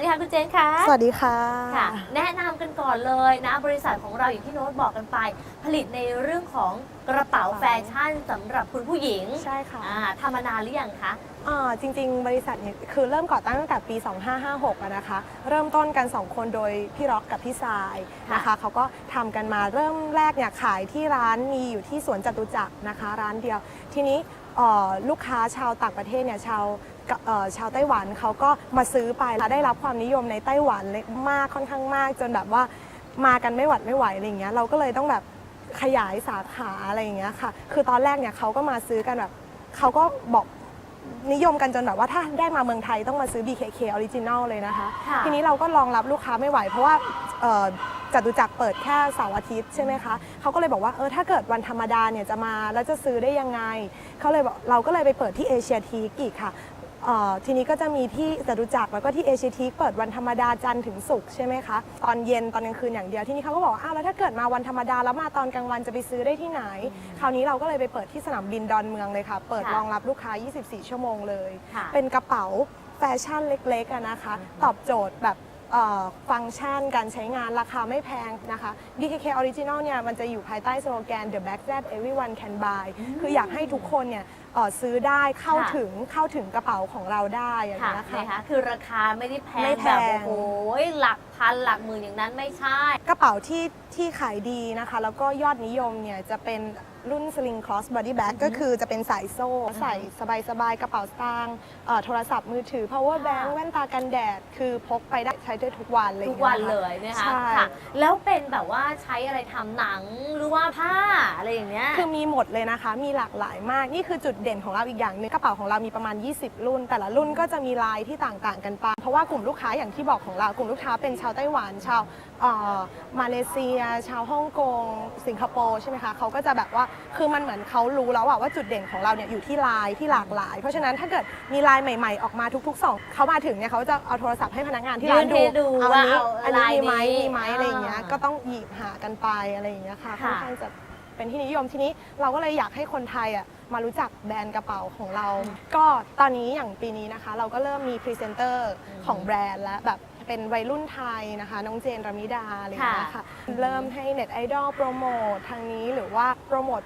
วัสดีค่ะคุณเจนค่ะ สวัสดีค่ะค่ะ แนะนำกันก่อนเลยนะ บริษัทของเราอย่างที่โน้ตบอกกันไป ผลิตในเรื่องของกระเป๋ากระแฟเป๋าชั่นสำหรับคุณผู้หญิงใช่ค่ะอ่าทำมานานหรือยังคะอ่าจริง ๆ บริษัทเนี่ยคือเริ่มก่อตั้งตั้งแต่ปี 2556อะนะคะ เริ่มต้นกัน 2 คนโดยพี่ร็อกกับพี่ทรายนะคะเขาก็ทำกันมาเริ่มแรกเนี่ยขายที่ร้านมีอยู่ที่สวนจตุจักรนะคะ ร้านเดียว ทีนี้เอ่อลูกค้าชาวต่างประเทศเนี่ยชาวเอ่อ ชาวไต้หวันเขาก็มาซื้อไปแล้วได้รับความนิยมในไต้หวันเลยมากค่อนข้างมาก จนแบบว่ามากันไม่หวัดไม่ไหวอะไรอย่างเงี้ยเราก็เลยต้องแบบขยายสาขาอะไรอย่างเงี้ยค่ะ คือตอนแรกเนี่ยเขาก็มาซื้อกันแบบเขาก็บอกนิยมกันจนแบบว่าถ้าได้มาเมืองไทยต้องมาซื้อ BKK Original เลยนะคะค่ะทีนี้เราก็รองรับลูกค้าไม่ไหว เพราะว่าเอ่อจตุจักรเปิดแค่เสาร์อาทิตย์ใช่ไหมคะเขาก็เลยบอกว่าเออถ้าเกิดวันธรรมดาเนี่ยจะมาแล้วจะซื้อได้ยังไงเขาเลยบอกเราก็เลยไปเปิดที่เอเชียทีกอีกค่ะเอ่อ ทีนี้ก็จะมีที่จตุจักรแล้วก็ที่เอเชียทีกเปิดวันธรรมดาจันทร์ถึงศุกร์ใช่ไหมคะ ตอนเย็นตอนกลางคืนอย่างเดียวที่นี่เขาก็บอกว่าอ้าวแล้วถ้าเกิดมาวันธรรมดาแล้วมาตอนกลางวันจะไปซื้อได้ที่ไหน คราวนี้เราก็เลยไปเปิดที่สนามบินดอนเมืองเลยค่ะ เปิดค่ะรองรับลูกค้า 24 ชั่วโมงเลยค่ะเป็นกระเป๋าแฟชั่นเล็กๆอะนะคะ ตอบโจทย์แบบเอ่อฟังก์ชันการใช้งานราคาไม่แพงนะคะ BKK Original เนี่ยมันจะอยู่ภายใต้สโลแกน The Bag That Everyone Can Buy คืออยากให้ทุกคนเนี่ย เอ่อซื้อได้เข้าค่ะ ถึงเข้าถึงกระเป๋าของเราได้อย่างค่ะนี้ยนะคะนะคะคือราคาไม่ได้แพไม่งแพแบบงโอ้โหหลัก พันหลักหมื่นอย่างนั้นไม่ใช่ กระเป๋าที่ที่ขายดีนะคะ แล้วก็ยอดนิยมเนี่ยจะเป็นรุ่น Sling Cross Body Bag ก็คือจะเป็นสายโซ่ ใส่สบายๆ กระเป๋าสตางค์เอ่อโทรศัพท์มือถือ power bank ค่ะแว่นตากันแดด คือพกไปได้ใช้ได้ทุกวันเลยทุกวันเลยนะคะใช่ค่ะ แล้วเป็นแบบว่าใช้อะไรทำหนังหรือว่าผ้าอะไรอย่างเงี้ย คือมีหมดเลยนะคะ มีหลากหลายมาก นี่คือจุดเด่นของเราอีกอย่างหนึงกระเป๋าของเรามีประมาณ 20 รุ่น แต่ละรุ่นก็จะมีลายที่ต่างๆ กันไป เพราะว่ากลุ่มลูกค้าอย่างที่บอกของเรา กลุ่มลูกค้าเป็นชาวไต้หวัน ชาวเอ่อมาเลเซีย ชาวฮ่องกง สิงคโปร์ใช่ไหมคะเขาก็จะแบบว่าคือมันเหมือนเขารู้แล้วอะว่าจุดเด่นของเราเนี่ยอยู่ที่ลายที่หลากหลาย เพราะฉะนั้นถ้าเกิดมีลายใหม่ๆออกมาทุกๆสองเขามาถึงเนี่ยเขาจะเอาโทรศัพท์ให้พนักงานที่ร้านยื่นให้ดูเอาอันนี้ว่าเอาอันนี้มีไหมลายนี้มีไหมอะไรอย่างเงี้ยอ่าก็ต้องหยิบหากันไปอะไรอย่างเงี้ยค่ะค่อนค่ะข้างจะเป็นที่นิยมทีนี้เราก็เลยอยากให้คนไทยอะมารู้จักแบรนด์กระเป๋าของเรา ก็ตอนนี้อย่างปีนี้นะคะ เราก็เริ่มมีพรีเซนเตอร์ของแบรนด์แล้วแบบ เป็นวัยรุ่นไทยนะคะ น้องเจนรามิดาอะไรอย่างเงี้ยค่ะ เริ่มให้เน็ตไอดอลโปรโมททางนี้หรือว่าโปรโมท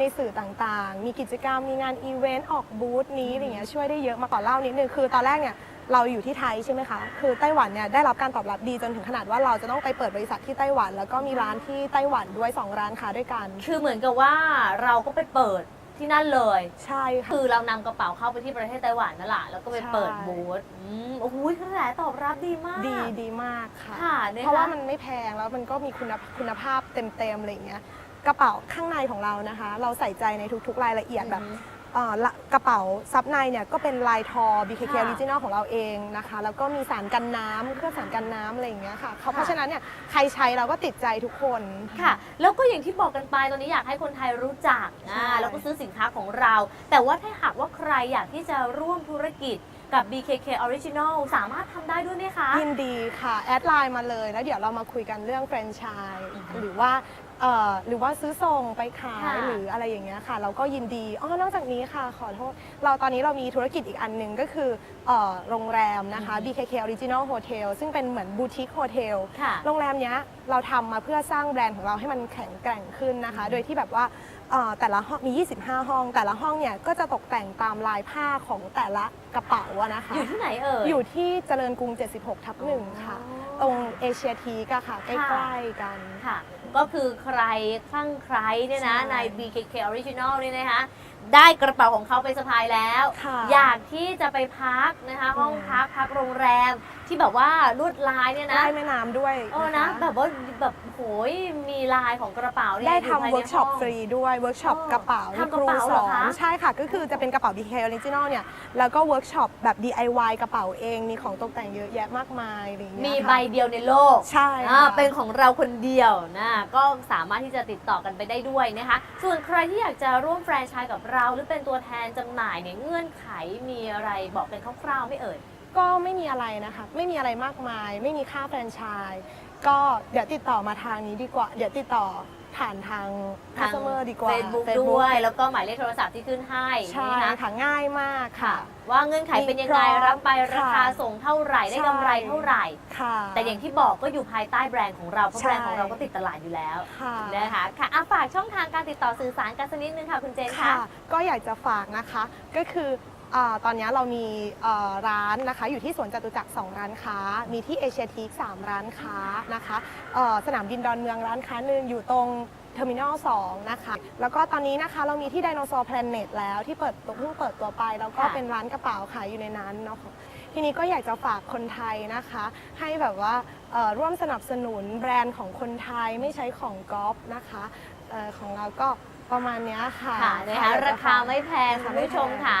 ในสื่อต่างๆ มีกิจกรรม มีงานอีเวนต์ ออกบูธนี้อะไรเงี้ยช่วยได้เยอะมาก่อนเล่านิดนึง คือตอนแรกเนี่ยเราอยู่ที่ไทยใช่ไหมคะ คือไต้หวันเนี่ยได้รับการตอบรับดีจนถึงขนาดว่าเราจะต้องไปเปิดบริษัทที่ไต้หวัน แล้วก็มีร้านที่ไต้หวันด้วยสองร้านค้าด้วยกัน คือเหมือนกับว่าเราก็ไปเปิด ที่นั่นเลย ใช่ค่ะ คือเรานำกระเป๋าเข้าไปที่ประเทศไต้หวันนั่นแหละแล้วก็ไปใช่ เปิดบูธอืมโอ้โหกระแสตอบรับดีมาก ดีดีมากค่ะ ค่ะนะคะเพราะว่ามันไม่แพงแล้วมันก็มีคุณภาพคุณภาพเต็มๆอะไรอย่างเงี้ยกระเป๋าข้างในของเรานะคะ เราใส่ใจในทุกๆรายละเอียดแบบ อืม เอ่อละกระเป๋าซับในเนี่ยก็เป็นลายทอ BKK ค่ะ Original ของเราเองนะคะ แล้วก็มีสารกันน้ำเครื่องสารกันน้ำอะไรอย่างเงี้ยค่ะเขาค่ะเพราะฉะนั้นเนี่ยใครใช้เราก็ติดใจทุกคน ค่ะ แล้วก็อย่างที่บอกกันไปตอนนี้อยากให้คนไทยรู้จักใช่อ่าแล้วก็ซื้อสินค้าของเรา แต่ว่าถ้าหากว่าใครอยากที่จะร่วมธุรกิจกับ BKK Original สามารถทำได้ด้วยไหมคะ ยินดีค่ะ แอดไลน์มาเลย แล้วเดี๋ยวเรามาคุยกันเรื่องแฟรนไชส์อือฮึหรือว่า เอ่อหรือว่าซื้อส่งไปขายค่ะหรืออะไรอย่างเงี้ยค่ะ เราก็ยินดีอ๋อนอกจากนี้ค่ะขอโทษ เราตอนนี้เรามีธุรกิจอีกอันหนึ่งก็คือเอ่อโรงแรมนะคะ BKK Original Hotel ซึ่งเป็นเหมือนบูติกโฮเทล ค่ะ โรงแรมเนี้ยเราทำมาเพื่อสร้างแบรนด์ของเราให้มันแข็งแกร่งขึ้นนะคะ โดยที่แบบว่าเอ่อแต่ละห้องมี 25 ห้อง แต่ละห้องเนี่ยก็จะตกแต่งตามลายผ้าของแต่ละกระเป๋าอะนะคะ อยู่ที่ไหนเอ่ย อยู่ที่เจริญกรุง 76 ทับหนึ่งค่ะ ตรงเอเชียทีกอะค่ะ ใกค่ะล้ ๆ กัน ค่ะ ก็คือใครคลั่งใครเนี่ยนะใช่ใน BKK Original เนี่ยนะคะ ได้กระเป๋าของเขาไปสะพายแล้ว ค่ะอยากที่จะไปพักนะคะ ห้องพักพักโรงแรมที่แบบว่าลวดลายเนี่ยนะ ได้แม่น้ำด้วยโอ้นะ คแบบว่าแบบโหยมีลายของกระเป๋าเนี่ยได้อยู่ภายทำในเวิร์กช็อปห้ง ฟรีด้วยเวิร์กช็อปอ๋อกระเป๋าทำกระเป๋ามีคเหรอคะ ใช่ค่ะ ก็คือจะเป็นกระเป๋า BK Original เนี่ย แล้วก็เวิร์กช็อปแบบ DIY กระเป๋าเองมีของตกแต่งเยอะแยะมากมายอะไรอย่างเงี้ยมีค่ะใบเดียวในโลกใช่อ่าค่ะ เป็นของเราคนเดียวนะ ก็สามารถที่จะติดต่อกันไปได้ด้วยนะคะ ส่วนใครที่อยากจะร่วมแฟรนไชส์กับเราราหรือเป็นตัวแทนจำหน่ายเนี่ยเงื่อนไขมีอะไรบอกเป็นคร่าวๆไม่เอ่ย ก็ไม่มีอะไรนะคะ ไม่มีอะไรมากมาย ไม่มีค่าแฟรนไชส์ก็เดี๋ยวติดต่อมาทางนี้ดีกว่า เดี๋ยวติดต่อ ผ่านทางทาง customer ดีกว่า Facebook Facebook ด้วย แล้วก็หมายเลขโทรศัพท์ที่ขึ้นให้ใช่นะคะค่ะง่ายมากค่ะค่ะ ว่าเงื่อนไขเป็นยังไงมีพร้อมรับไปราคาค่ะส่งเท่าไหร่ได้ใช่กำไรเท่าไหร่ ค่ะ แต่อย่างที่บอกก็อยู่ภายใต้แบรนด์ของเราเพราะใช่ แบรนด์ของเราก็ติดตลาดอยู่แล้วค่ะ นะคะค่ะอะฝากช่องทางการติดต่อสื่อสารกันสักนิดนึงค่ะคุณเจนค่ะ ค่ะก็อยากจะฝากนะคะก็คืออา ตอนนี้เรามีเอ่อร้านนะคะอยู่ที่สวนจตุจักร2ร้านค้า มีที่เอเชียทีค3ร้านค้านะคะเอ่อสนามบินดอนเมืองร้านค้าหนึ่งอยู่ตรงเทอร์มินอล2นะคะ แล้วก็ตอนนี้นะคะเรามีที่ไดโนเสาร์แพลเน็ตแล้วที่เปิดตัวเพิ่งเปิดตัวไป แล้วก็ค่ะเป็นร้านกระเป๋าขายอยู่ในนั้นเนาะทีนี้ก็อยากจะฝากคนไทยนะคะ ให้แบบว่าเอ่อร่วมสนับสนุนแบรนด์ของคนไทยไม่ใช้ของก๊อปนะคะเออของเราก็ประมาณเนี้ยค่ะค่ะนะคะอยกจราคาฝกไม่แพงคุณผู้ชมค่ะ